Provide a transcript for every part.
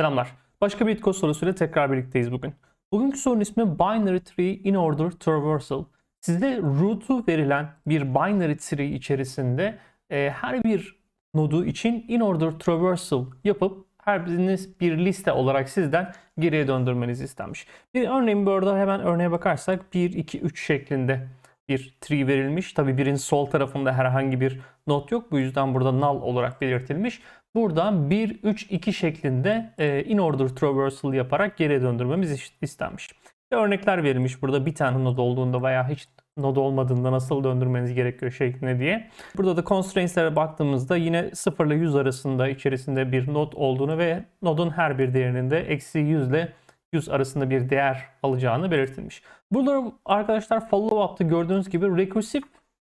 Selamlar. Başka bir Bitcoin sorusuyla tekrar birlikteyiz bugün. Bugünkü sorunun ismi Binary Tree in Order Traversal. Size root'u verilen bir binary tree içerisinde e, her bir nodu için in order traversal yapıp her biriniz bir liste olarak sizden geriye döndürmeniz istenmiş. Bir örneğin burada hemen örneğe bakarsak 1, 2, 3 şeklinde bir tree verilmiş. Tabi birin sol tarafında herhangi bir not yok. Bu yüzden burada null olarak belirtilmiş. Buradan 1, 3, 2 şeklinde e, in order traversal yaparak geriye döndürmemiz iş- istenmiş. Ve örnekler verilmiş burada bir tane node olduğunda veya hiç node olmadığında nasıl döndürmeniz gerekiyor şeklinde diye. Burada da constraints'lere baktığımızda yine 0 ile 100 arasında içerisinde bir node olduğunu ve nodun her bir değerinin de eksi 100 ile 100 arasında bir değer alacağını belirtilmiş. Burada arkadaşlar follow-up'ta gördüğünüz gibi rekursif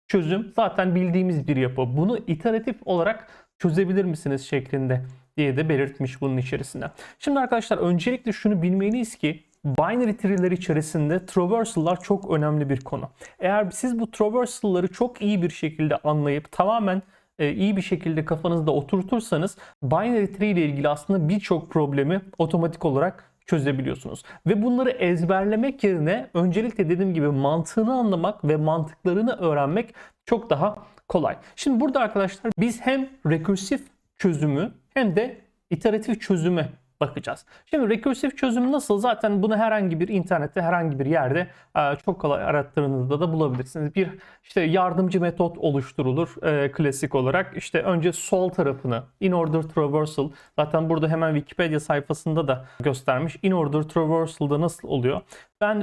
çözüm zaten bildiğimiz bir yapı. Bunu iteratif olarak çözebilir misiniz şeklinde diye de belirtmiş bunun içerisinde. Şimdi arkadaşlar öncelikle şunu bilmeliyiz ki binary tree'ler içerisinde traversal'lar çok önemli bir konu. Eğer siz bu traversal'ları çok iyi bir şekilde anlayıp tamamen e, iyi bir şekilde kafanızda oturtursanız binary tree ile ilgili aslında birçok problemi otomatik olarak çözebiliyorsunuz. Ve bunları ezberlemek yerine öncelikle dediğim gibi mantığını anlamak ve mantıklarını öğrenmek çok daha kolay. Şimdi burada arkadaşlar biz hem rekursif çözümü hem de iteratif çözüme bakacağız. Şimdi rekursif çözüm nasıl? Zaten bunu herhangi bir internette herhangi bir yerde e, çok kolay arattığınızda da bulabilirsiniz. Bir işte yardımcı metot oluşturulur e, klasik olarak. İşte önce sol tarafını in order traversal zaten burada hemen Wikipedia sayfasında da göstermiş. In order traversal'da nasıl oluyor? Ben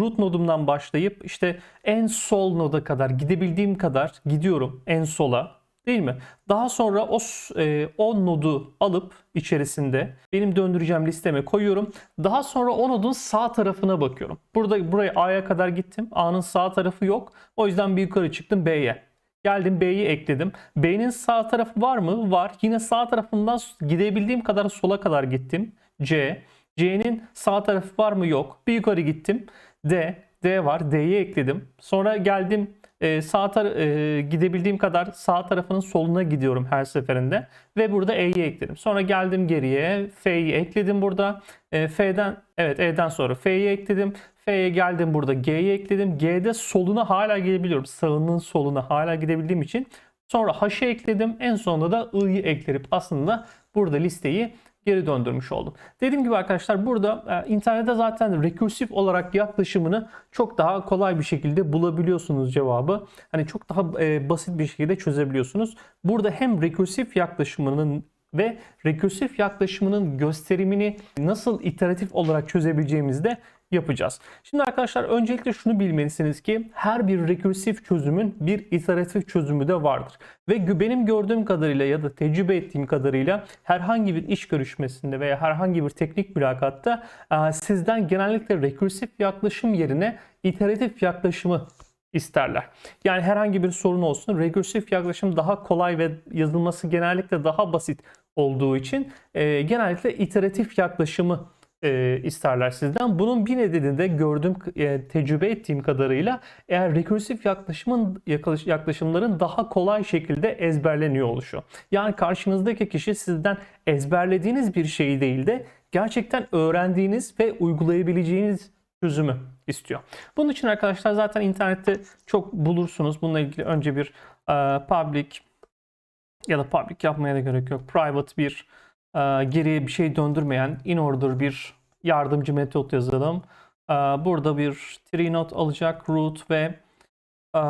root nodumdan başlayıp işte en sol noda kadar gidebildiğim kadar gidiyorum en sola Değil mi? Daha sonra o, e, o nodu alıp içerisinde benim döndüreceğim listeme koyuyorum. Daha sonra o nodun sağ tarafına bakıyorum. Burada buraya A'ya kadar gittim. A'nın sağ tarafı yok. O yüzden bir yukarı çıktım B'ye. Geldim B'yi ekledim. B'nin sağ tarafı var mı? Var. Yine sağ tarafından gidebildiğim kadar sola kadar gittim. C. C'nin sağ tarafı var mı? Yok. Bir yukarı gittim. D. D var. D'yi ekledim. Sonra geldim e, sağ e, gidebildiğim kadar sağ tarafının soluna gidiyorum her seferinde ve burada E'yi ekledim. Sonra geldim geriye F'yi ekledim burada. E, F'den evet E'den sonra F'yi ekledim. F'ye geldim burada G'yi ekledim. G'de soluna hala gidebiliyorum. Sağının soluna hala gidebildiğim için sonra H'ı ekledim. En sonunda da I'yi ekleyip aslında burada listeyi geri döndürmüş oldum. Dediğim gibi arkadaşlar burada e, internette zaten rekursif olarak yaklaşımını çok daha kolay bir şekilde bulabiliyorsunuz cevabı. Hani çok daha e, basit bir şekilde çözebiliyorsunuz. Burada hem rekursif yaklaşımının ve rekursif yaklaşımının gösterimini nasıl iteratif olarak çözebileceğimizi de yapacağız. Şimdi arkadaşlar öncelikle şunu bilmelisiniz ki her bir rekursif çözümün bir iteratif çözümü de vardır. Ve benim gördüğüm kadarıyla ya da tecrübe ettiğim kadarıyla herhangi bir iş görüşmesinde veya herhangi bir teknik mülakatta e, sizden genellikle rekursif yaklaşım yerine iteratif yaklaşımı isterler. Yani herhangi bir sorun olsun rekursif yaklaşım daha kolay ve yazılması genellikle daha basit olduğu için e, genellikle iteratif yaklaşımı e, isterler sizden. Bunun bir nedeni de gördüğüm, e, tecrübe ettiğim kadarıyla eğer rekursif yaklaşımın yaklaşımların daha kolay şekilde ezberleniyor oluşu. Yani karşınızdaki kişi sizden ezberlediğiniz bir şeyi değil de gerçekten öğrendiğiniz ve uygulayabileceğiniz çözümü istiyor. Bunun için arkadaşlar zaten internette çok bulursunuz. Bununla ilgili önce bir e, public ya da public yapmaya da gerek yok. Private bir geriye bir şey döndürmeyen in order bir yardımcı metot yazalım. E, burada bir tree node alacak root ve e,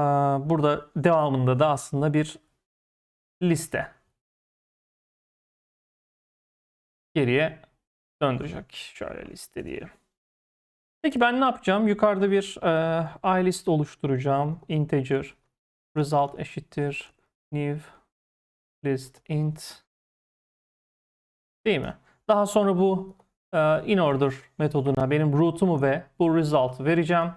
burada devamında da aslında bir liste geriye döndürecek. Şöyle liste diyelim. Peki ben ne yapacağım? Yukarıda bir e, iList oluşturacağım. Integer result eşittir new list int değil mi? Daha sonra bu e, in order metoduna benim root'umu ve bu result'ı vereceğim.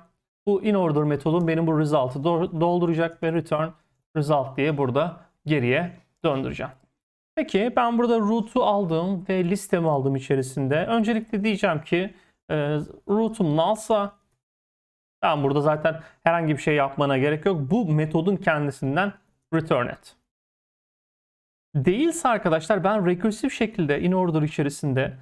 Bu in order metodum benim bu result'ı do- dolduracak ve return result diye burada geriye döndüreceğim. Peki ben burada root'u aldım ve listemi aldım içerisinde. Öncelikle diyeceğim ki e, root'um nul'sa ben burada zaten herhangi bir şey yapmana gerek yok. Bu metodun kendisinden return et. Değilse arkadaşlar ben rekursif şekilde in order içerisinde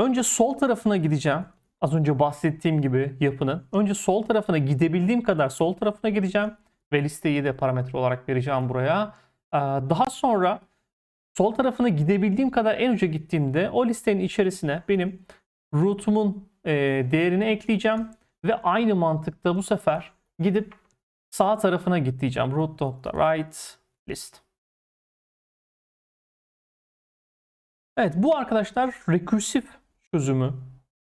Önce sol tarafına gideceğim. Az önce bahsettiğim gibi yapının. Önce sol tarafına gidebildiğim kadar sol tarafına gideceğim. Ve listeyi de parametre olarak vereceğim buraya. Ee, Daha sonra sol tarafına gidebildiğim kadar en uca gittiğimde o listenin içerisine benim root'umun e, değerini ekleyeceğim. Ve aynı mantıkta bu sefer gidip sağ tarafına git diyeceğim. root.right list. Evet bu arkadaşlar rekursif çözümü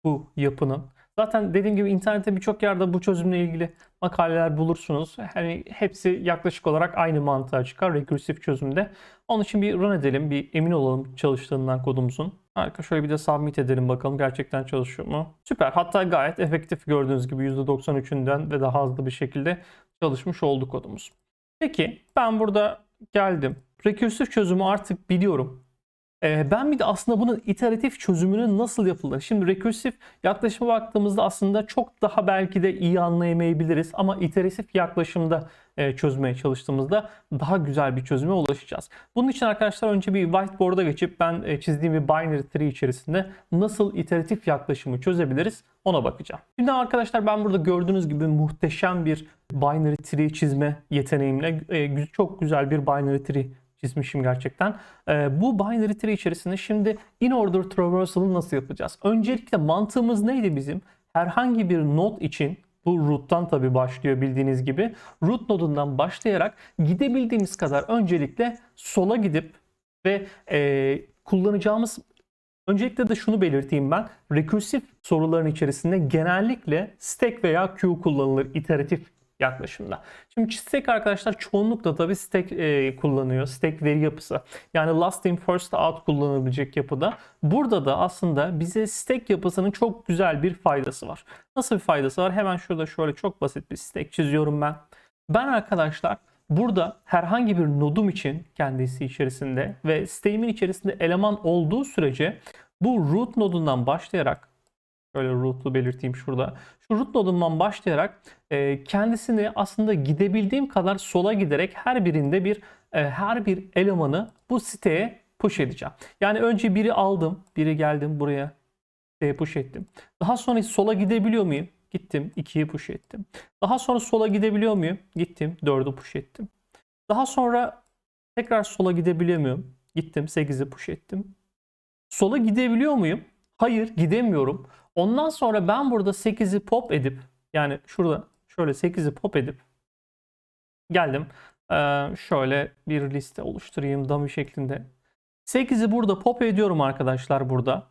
bu yapının. Zaten dediğim gibi internette birçok yerde bu çözümle ilgili makaleler bulursunuz. Hani hepsi yaklaşık olarak aynı mantığa çıkar rekursif çözümde. Onun için bir run edelim, bir emin olalım çalıştığından kodumuzun. Harika şöyle bir de submit edelim bakalım gerçekten çalışıyor mu? Süper. Hatta gayet efektif gördüğünüz gibi %93'ünden ve daha hızlı bir şekilde çalışmış oldu kodumuz. Peki ben burada geldim. Rekursif çözümü artık biliyorum. Ee, ben bir de aslında bunun iteratif çözümünün nasıl yapılır? Şimdi rekursif yaklaşıma baktığımızda aslında çok daha belki de iyi anlayamayabiliriz ama iteratif yaklaşımda e, çözmeye çalıştığımızda daha güzel bir çözüme ulaşacağız. Bunun için arkadaşlar önce bir whiteboard'a geçip ben e, çizdiğim bir binary tree içerisinde nasıl iteratif yaklaşımı çözebiliriz ona bakacağım. Şimdi arkadaşlar ben burada gördüğünüz gibi muhteşem bir binary tree çizme yeteneğimle e, çok güzel bir binary tree çizmişim gerçekten. Ee, bu binary tree içerisinde şimdi in order traversal'ı nasıl yapacağız? Öncelikle mantığımız neydi bizim? Herhangi bir node için bu root'tan tabi başlıyor bildiğiniz gibi. Root nodundan başlayarak gidebildiğimiz kadar öncelikle sola gidip ve e, kullanacağımız Öncelikle de şunu belirteyim ben. Rekursif soruların içerisinde genellikle stack veya queue kullanılır iteratif yaklaşımda. Şimdi stack arkadaşlar çoğunlukla tabii stack e, kullanıyor. Stack veri yapısı. Yani last in first out kullanılabilecek yapıda. Burada da aslında bize stack yapısının çok güzel bir faydası var. Nasıl bir faydası var? Hemen şurada şöyle çok basit bir stack çiziyorum ben. Ben arkadaşlar burada herhangi bir nodum için kendisi içerisinde ve stack'imin içerisinde eleman olduğu sürece bu root nodundan başlayarak Şöyle root'u belirteyim şurada. Şu root nodundan başlayarak e, kendisini aslında gidebildiğim kadar sola giderek her birinde bir e, her bir elemanı bu siteye push edeceğim. Yani önce biri aldım, biri geldim buraya siteye push ettim. Daha sonra sola gidebiliyor muyum? Gittim 2'yi push ettim. Daha sonra sola gidebiliyor muyum? Gittim 4'ü push ettim. Daha sonra tekrar sola gidebiliyor muyum? Gittim 8'i push ettim. Sola gidebiliyor muyum? Hayır gidemiyorum. Ondan sonra ben burada 8'i pop edip yani şurada şöyle 8'i pop edip geldim. Ee, şöyle bir liste oluşturayım dummy şeklinde. 8'i burada pop ediyorum arkadaşlar burada.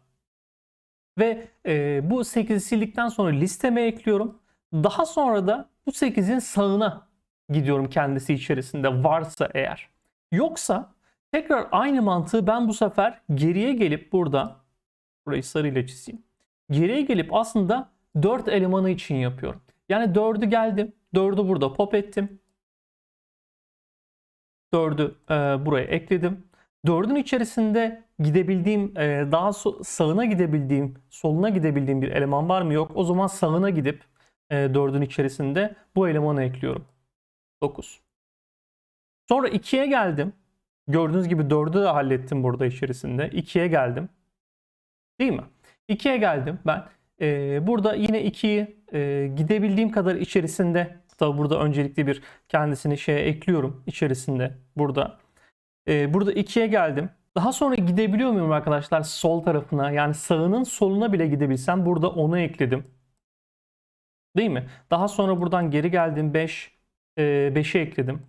Ve e, bu 8'i sildikten sonra listeme ekliyorum. Daha sonra da bu 8'in sağına gidiyorum kendisi içerisinde varsa eğer. Yoksa tekrar aynı mantığı ben bu sefer geriye gelip burada burayı sarıyla çizeyim geriye gelip aslında 4 elemanı için yapıyorum. Yani 4'ü geldim. 4'ü burada pop ettim. 4'ü e, buraya ekledim. 4'ün içerisinde gidebildiğim, e, daha so sağına gidebildiğim, soluna gidebildiğim bir eleman var mı? Yok. O zaman sağına gidip e, 4'ün içerisinde bu elemanı ekliyorum. 9. Sonra 2'ye geldim. Gördüğünüz gibi 4'ü de hallettim burada içerisinde. 2'ye geldim. Değil mi? 2'ye geldim ben. Ee, burada yine 2'yi e, gidebildiğim kadar içerisinde tabi burada öncelikli bir kendisini şeye ekliyorum içerisinde burada. Ee, burada 2'ye geldim. Daha sonra gidebiliyor muyum arkadaşlar sol tarafına yani sağının soluna bile gidebilsem burada onu ekledim. Değil mi? Daha sonra buradan geri geldim 5 e, 5'i ekledim.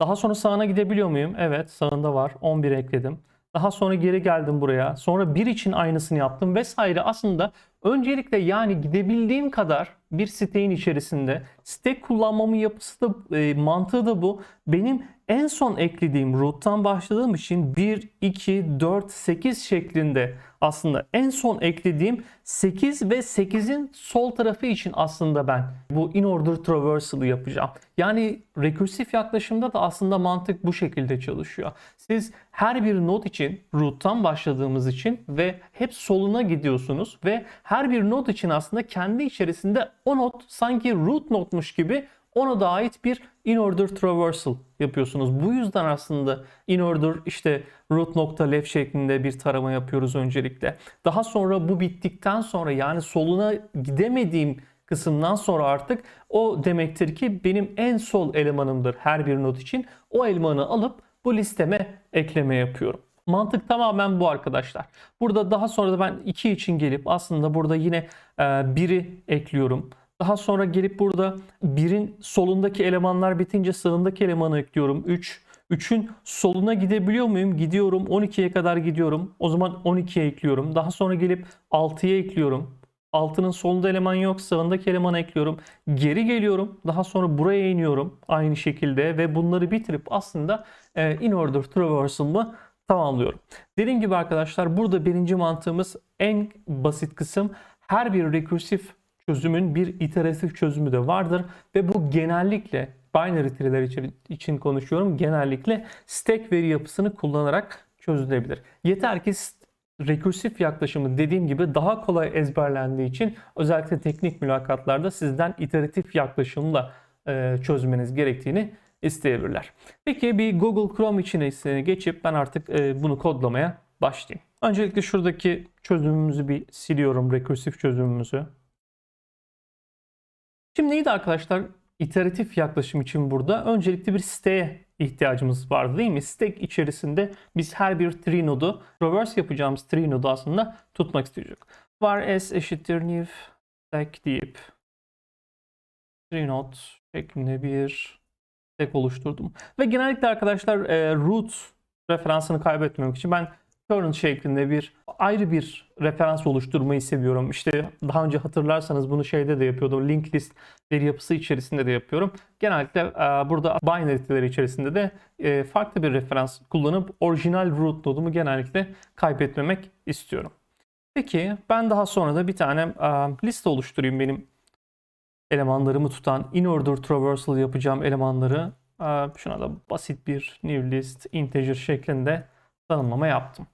Daha sonra sağına gidebiliyor muyum? Evet sağında var 11 ekledim. Daha sonra geri geldim buraya. Sonra bir için aynısını yaptım vesaire. Aslında öncelikle yani gidebildiğim kadar bir siteyin içerisinde site kullanmamın yapısı da e, mantığı da bu. Benim en son eklediğim root'tan başladığım için 1, 2, 4, 8 şeklinde aslında en son eklediğim 8 ve 8'in sol tarafı için aslında ben bu in order traversal'ı yapacağım. Yani rekursif yaklaşımda da aslında mantık bu şekilde çalışıyor. Siz her bir node için root'tan başladığımız için ve hep soluna gidiyorsunuz ve her bir node için aslında kendi içerisinde o node sanki root node'muş gibi ona da ait bir in order traversal yapıyorsunuz. Bu yüzden aslında in order işte root nokta left şeklinde bir tarama yapıyoruz öncelikle. Daha sonra bu bittikten sonra yani soluna gidemediğim kısımdan sonra artık o demektir ki benim en sol elemanımdır her bir not için. O elemanı alıp bu listeme ekleme yapıyorum. Mantık tamamen bu arkadaşlar. Burada daha sonra da ben 2 için gelip aslında burada yine 1'i ekliyorum. Daha sonra gelip burada 1'in solundaki elemanlar bitince sağındaki elemanı ekliyorum. 3. 3'ün soluna gidebiliyor muyum? Gidiyorum. 12'ye kadar gidiyorum. O zaman 12'ye ekliyorum. Daha sonra gelip 6'ya ekliyorum. 6'nın solunda eleman yok. Sağındaki elemanı ekliyorum. Geri geliyorum. Daha sonra buraya iniyorum. Aynı şekilde ve bunları bitirip aslında e, in order traversal'ımı tamamlıyorum. Dediğim gibi arkadaşlar burada birinci mantığımız en basit kısım. Her bir rekursif çözümün bir iteratif çözümü de vardır ve bu genellikle binary tree'ler için, konuşuyorum. Genellikle stack veri yapısını kullanarak çözülebilir. Yeter ki rekursif yaklaşımı dediğim gibi daha kolay ezberlendiği için özellikle teknik mülakatlarda sizden iteratif yaklaşımla çözmeniz gerektiğini isteyebilirler. Peki bir Google Chrome içine geçip ben artık e, bunu kodlamaya başlayayım. Öncelikle şuradaki çözümümüzü bir siliyorum, rekursif çözümümüzü. Şimdi neydi arkadaşlar? İteratif yaklaşım için burada öncelikle bir siteye ihtiyacımız vardı değil mi? Stack içerisinde biz her bir tree nodu, reverse yapacağımız tree nodu aslında tutmak isteyecek. Var s eşittir new stack deyip tree node şeklinde bir stack oluşturdum. Ve genellikle arkadaşlar e, root referansını kaybetmemek için ben current şeklinde bir ayrı bir referans oluşturmayı seviyorum. İşte daha önce hatırlarsanız bunu şeyde de yapıyordum. Link list veri yapısı içerisinde de yapıyorum. Genellikle e, burada binary içerisinde de e, farklı bir referans kullanıp orijinal root nodumu genellikle kaybetmemek istiyorum. Peki ben daha sonra da bir tane e, liste oluşturayım benim elemanlarımı tutan in order traversal yapacağım elemanları. Şuna da basit bir new list integer şeklinde tanımlama yaptım.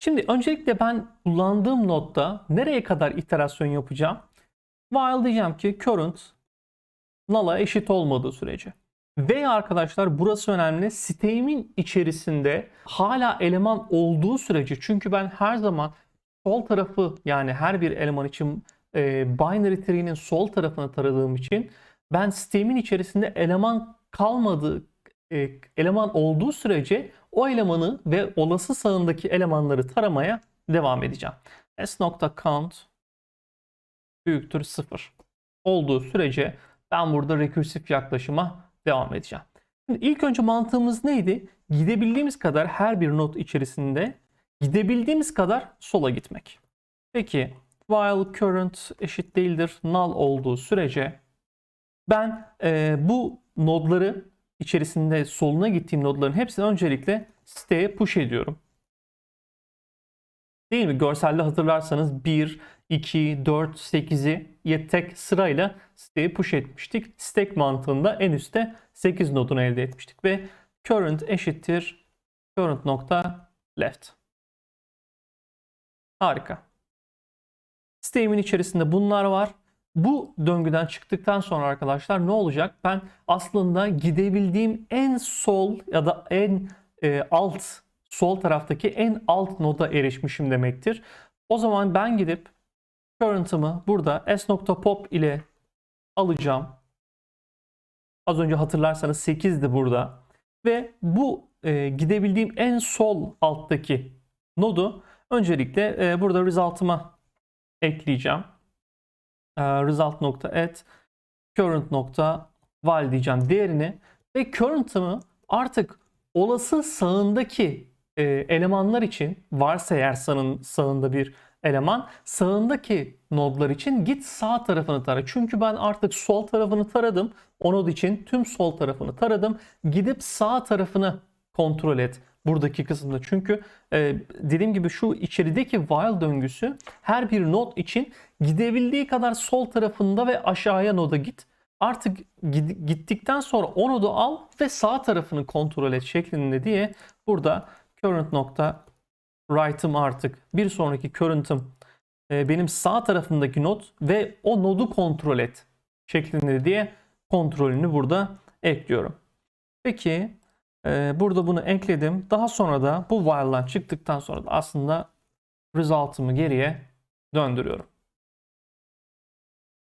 Şimdi öncelikle ben kullandığım nodda nereye kadar iterasyon yapacağım? While diyeceğim ki current null'a eşit olmadığı sürece. Ve arkadaşlar burası önemli. Siteğimin içerisinde hala eleman olduğu sürece çünkü ben her zaman sol tarafı yani her bir eleman için e, binary tree'nin sol tarafını taradığım için ben siteğimin içerisinde eleman kalmadığı e, eleman olduğu sürece o elemanı ve olası sağındaki elemanları taramaya devam edeceğim. s.count büyüktür 0 olduğu sürece ben burada rekursif yaklaşıma devam edeceğim. Şimdi ilk önce mantığımız neydi? Gidebildiğimiz kadar her bir not içerisinde gidebildiğimiz kadar sola gitmek. Peki while current eşit değildir null olduğu sürece ben e, bu nodları içerisinde soluna gittiğim nodların hepsini öncelikle siteye push ediyorum. Değil mi? Görselde hatırlarsanız 1, 2, 4, 8'i tek sırayla siteye push etmiştik. Stack mantığında en üstte 8 nodunu elde etmiştik ve current eşittir current nokta left. Harika. Siteğimin içerisinde bunlar var. Bu döngüden çıktıktan sonra arkadaşlar ne olacak? Ben aslında gidebildiğim en sol ya da en e, alt sol taraftaki en alt noda erişmişim demektir. O zaman ben gidip current'ımı burada s.pop ile alacağım. Az önce hatırlarsanız 8'di burada. Ve bu e, gidebildiğim en sol alttaki nodu öncelikle e, burada result'ıma ekleyeceğim. E, result.add current.val diyeceğim değerini ve current'ımı artık olası sağındaki e, elemanlar için varsa eğer sağın, sağında bir eleman sağındaki nodlar için git sağ tarafını tara. Çünkü ben artık sol tarafını taradım. O nod için tüm sol tarafını taradım. Gidip sağ tarafını kontrol et buradaki kısımda. Çünkü e, dediğim gibi şu içerideki while döngüsü her bir node için gidebildiği kadar sol tarafında ve aşağıya noda git. Artık gittikten sonra o nodu al ve sağ tarafını kontrol et şeklinde diye burada current nokta right'ım artık bir sonraki current'ım e, benim sağ tarafındaki node ve o nodu kontrol et şeklinde diye kontrolünü burada ekliyorum. Peki burada bunu ekledim. Daha sonra da bu while'dan çıktıktan sonra da aslında result'ımı geriye döndürüyorum.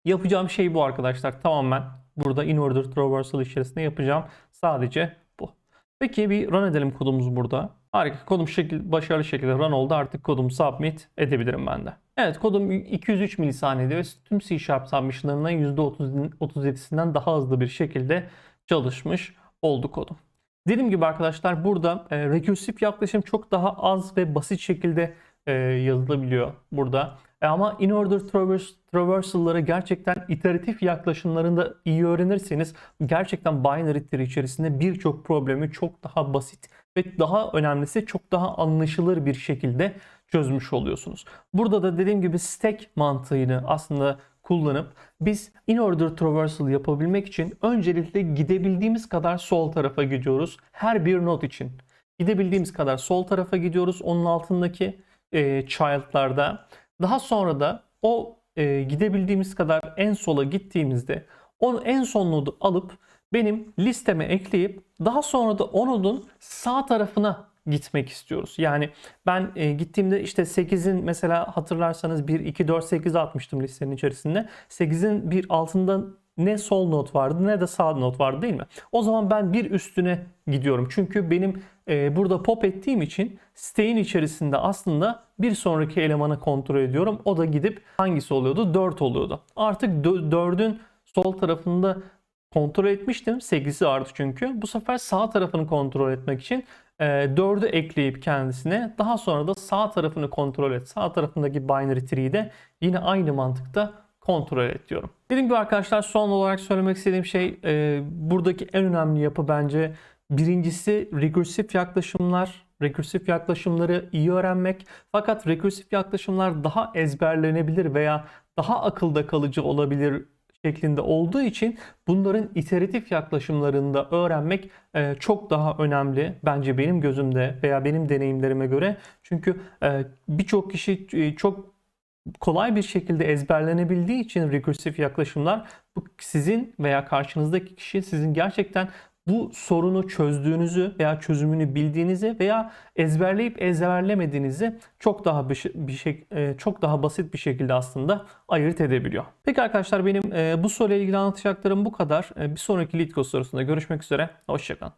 Yapacağım şey bu arkadaşlar. Tamamen burada in order traversal içerisinde yapacağım. Sadece bu. Peki bir run edelim kodumuz burada. Harika. Kodum şekil, başarılı şekilde run oldu. Artık kodumu submit edebilirim ben de. Evet kodum 203 milisaniyede ve tüm C Sharp submission'larından %37'sinden daha hızlı bir şekilde çalışmış oldu kodum. Dediğim gibi arkadaşlar burada e, rekursif yaklaşım çok daha az ve basit şekilde e, yazılabiliyor burada. E, ama in order travers, traversal'ları gerçekten iteratif yaklaşımlarında iyi öğrenirseniz gerçekten binary tree içerisinde birçok problemi çok daha basit ve daha önemlisi çok daha anlaşılır bir şekilde çözmüş oluyorsunuz. Burada da dediğim gibi stack mantığını aslında kullanıp biz in order traversal yapabilmek için öncelikle gidebildiğimiz kadar sol tarafa gidiyoruz. Her bir node için. Gidebildiğimiz kadar sol tarafa gidiyoruz. Onun altındaki e, child'larda. Daha sonra da o e, gidebildiğimiz kadar en sola gittiğimizde onu en son nodu alıp benim listeme ekleyip daha sonra da o nodun sağ tarafına gitmek istiyoruz. Yani ben e, gittiğimde işte 8'in mesela hatırlarsanız 1, 2, 4, 8 atmıştım listenin içerisinde. 8'in bir altında ne sol not vardı ne de sağ not vardı değil mi? O zaman ben bir üstüne gidiyorum. Çünkü benim e, burada pop ettiğim için siteyin içerisinde aslında bir sonraki elemanı kontrol ediyorum. O da gidip hangisi oluyordu? 4 oluyordu. Artık 4'ün sol tarafında kontrol etmiştim. 8'i vardı çünkü. Bu sefer sağ tarafını kontrol etmek için e, 4'ü ekleyip kendisine daha sonra da sağ tarafını kontrol et. Sağ tarafındaki binary tree'yi de yine aynı mantıkta kontrol et diyorum. Dediğim gibi arkadaşlar son olarak söylemek istediğim şey e, buradaki en önemli yapı bence birincisi rekursif yaklaşımlar. Rekursif yaklaşımları iyi öğrenmek. Fakat rekursif yaklaşımlar daha ezberlenebilir veya daha akılda kalıcı olabilir şeklinde olduğu için bunların iteratif yaklaşımlarında öğrenmek e, çok daha önemli bence benim gözümde veya benim deneyimlerime göre. Çünkü e, birçok kişi e, çok kolay bir şekilde ezberlenebildiği için rekursif yaklaşımlar sizin veya karşınızdaki kişi sizin gerçekten bu sorunu çözdüğünüzü veya çözümünü bildiğinizi veya ezberleyip ezberlemediğinizi çok daha bir, bir şey e, çok daha basit bir şekilde aslında ayırt edebiliyor. Peki arkadaşlar benim e, bu soruyla ilgili anlatacaklarım bu kadar. E, bir sonraki LeetCode sorusunda görüşmek üzere. Hoşçakalın.